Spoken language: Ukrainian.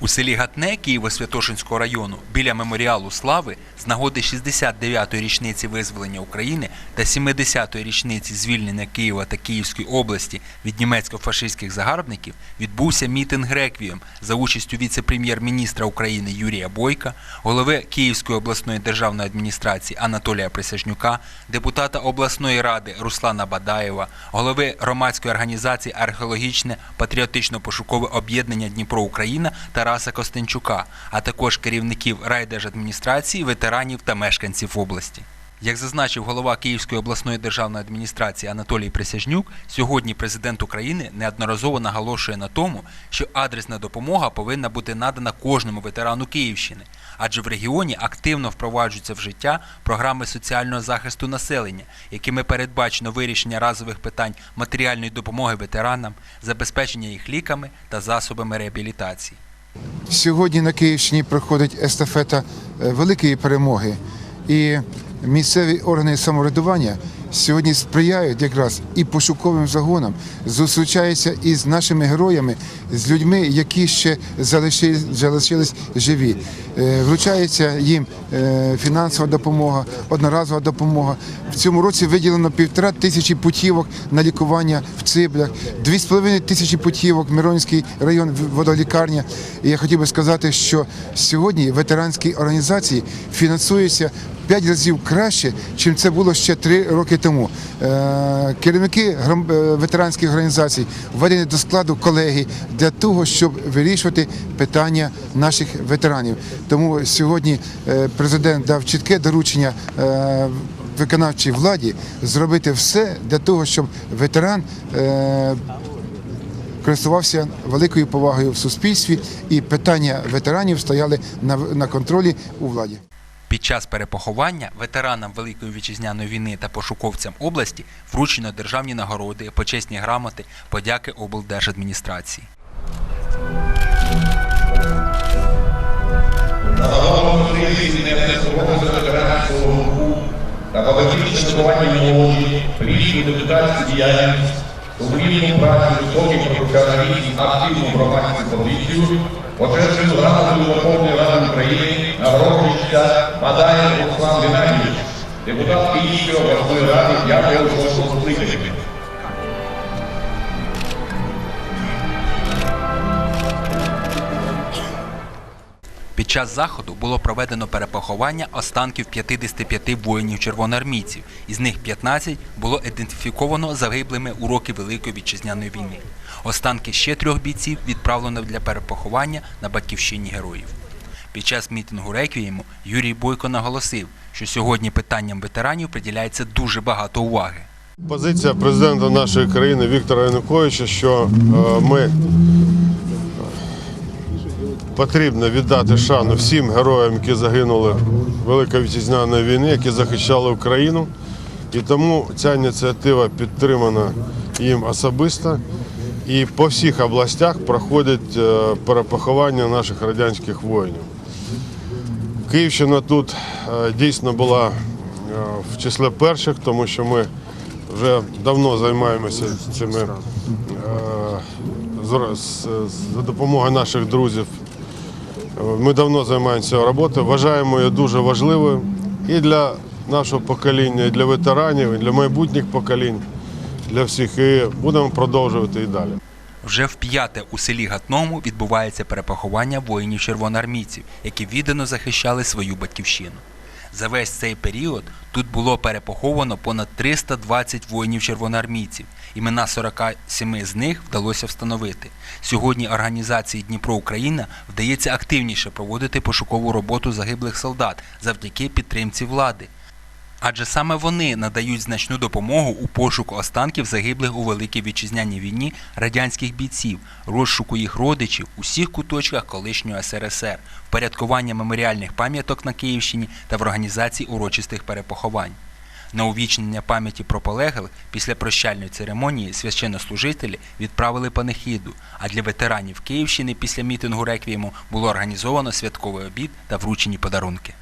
У селі Гатне Києво-Святошинського району біля меморіалу слави з нагоди 69-ї річниці визволення України та 70-ї річниці звільнення Києва та Київської області від німецько-фашистських загарбників відбувся мітинг реквієм за участю віце-прем'єр-міністра України Юрія Бойка, голови Київської обласної державної адміністрації Анатолія Присяжнюка, депутата обласної ради Руслана Бадаєва, голови громадської організації Археологічне патріотично-пошукове об'єднання Дніпро Україна Тараса Костенчука, а також керівників райдержадміністрації, ветеранів та мешканців області. Як зазначив голова Київської обласної державної адміністрації Анатолій Присяжнюк, сьогодні президент України неодноразово наголошує на тому, що адресна допомога повинна бути надана кожному ветерану Київщини, адже в регіоні активно впроваджуються в життя програми соціального захисту населення, якими передбачено вирішення разових питань матеріальної допомоги ветеранам, забезпечення їх ліками та засобами реабілітації. Сьогодні на Київщині проходить естафета е, великої перемоги, і місцеві органи самоврядування сьогодні сприяють якраз і пошуковим загонам, зустрічаються із нашими героями, з людьми, які ще залишились, живі. Е, Вручається їм е, фінансова допомога, одноразова допомога. В цьому році виділено півтора тисячі путівок на лікування в Циблях, дві з половиною тисячі путівок Миронський район водолікарня. І я хотів би сказати, що сьогодні ветеранські організації фінансуються п'ять разів краще, чим це було ще три роки тому. Е, Керівники ветеранських організацій введені до складу колегій для того, щоб вирішувати питання наших ветеранів. Тому сьогодні е, президент дав чітке доручення. е, Виконавчій владі зробити все для того, щоб ветеран е, користувався великою повагою в суспільстві, і питання ветеранів стояли на, на контролі у владі. Під час перепоховання ветеранам Великої вітчизняної війни та пошуковцям області вручено державні нагороди, почесні грамоти, подяки облдержадміністрації. Загалом українці не внесового ветеранського руху та педагогічне виховання молоді, плідну депутатську діяльність, сумлінну працю, високий професіоналізм, активну громадську позицію, одержану грамотою Верховної Ради України, нагороджується Бадаєв Руслан Геннадійович, депутат Київської обласної ради, дякую за скликання. Час заходу було проведено перепоховання останків 55 воїнів червоноармійців, із них 15 було ідентифіковано загиблими у роки Великої вітчизняної війни. Останки ще трьох бійців відправлено для перепоховання на батьківщині героїв. Під час мітингу реквієму Юрій Бойко наголосив, що сьогодні питанням ветеранів приділяється дуже багато уваги. Позиція президента нашої країни Віктора Януковича, що е, ми потрібно віддати шану всім героям, які загинули в Великої вітчизняної війни, які захищали Україну. І тому ця ініціатива підтримана їм особисто. І по всіх областях проходять е, перепоховання наших радянських воїнів. Київщина тут е, дійсно була е, в числі перших, тому що ми вже давно займаємося цими за допомогою наших друзів. Ми давно займаємося роботою. Вважаємо її дуже важливою і для нашого покоління, і для ветеранів, і для майбутніх поколінь, для всіх. І будемо продовжувати і далі. Вже вп'яте у селі Гатному відбувається перепоховання воїнів червоноармійців, які віддано захищали свою батьківщину. За весь цей період тут було перепоховано понад 320 воїнів червоноармійців. Імена 47 з них вдалося встановити. Сьогодні організації Дніпро Україна вдається активніше проводити пошукову роботу загиблих солдат завдяки підтримці влади. Адже саме вони надають значну допомогу у пошуку останків загиблих у Великій Вітчизняній війні радянських бійців, розшуку їх родичів у всіх куточках колишнього СРСР, впорядкування меморіальних пам'яток на Київщині та в організації урочистих перепоховань. На увічнення пам'яті про полеглих після прощальної церемонії священнослужителі відправили панихіду, а для ветеранів Київщини після мітингу реквієму було організовано святковий обід та вручені подарунки.